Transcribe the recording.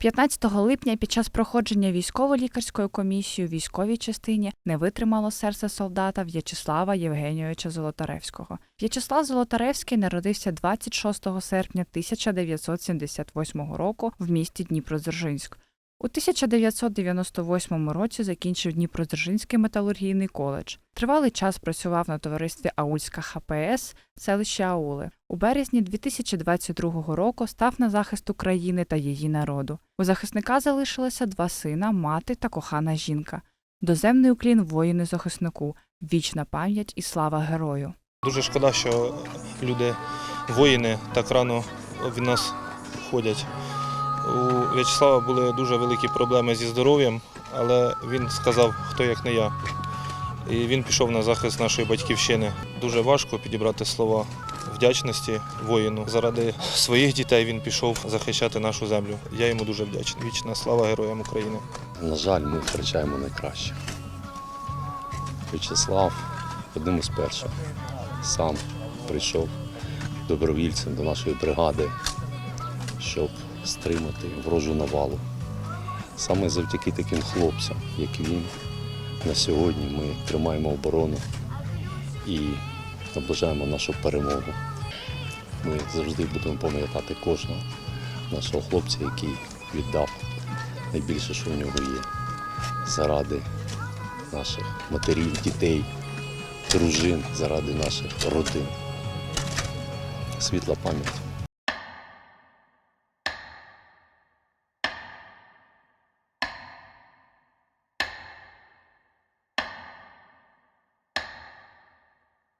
15 липня під час проходження військово-лікарської комісії у військовій частині не витримало серце солдата В'ячеслава Євгенійовича Золотаревського. В'ячеслав Золотаревський народився 26 серпня 1978 року в місті Дніпродзержинськ. У 1998 році закінчив Дніпродзержинський металургійний коледж. Тривалий час працював на товаристві Аульська ХПС селища Аули. У березні 2022 року став на захист України та її народу. У захисника залишилося два сина, мати та кохана жінка. Доземний уклін воїни захиснику, вічна пам'ять і слава герою. Дуже шкода, що люди, воїни, так рано від нас ходять. У В'ячеслава були дуже великі проблеми зі здоров'ям, але він сказав, хто як не я. І він пішов на захист нашої батьківщини. Дуже важко підібрати слова вдячності воїну. Заради своїх дітей він пішов захищати нашу землю. Я йому дуже вдячний. Вічна слава героям України. На жаль, ми втрачаємо найкраще. В'ячеслав одним із перших сам прийшов добровільцем до нашої бригади, щоб стримати ворожу навалу. Саме завдяки таким хлопцям, як він, на сьогодні ми тримаємо оборону і наближаємо нашу перемогу. Ми завжди будемо пам'ятати кожного нашого хлопця, який віддав найбільше, що в нього є, заради наших матерів, дітей, дружин, заради наших родин. Світла пам'ять.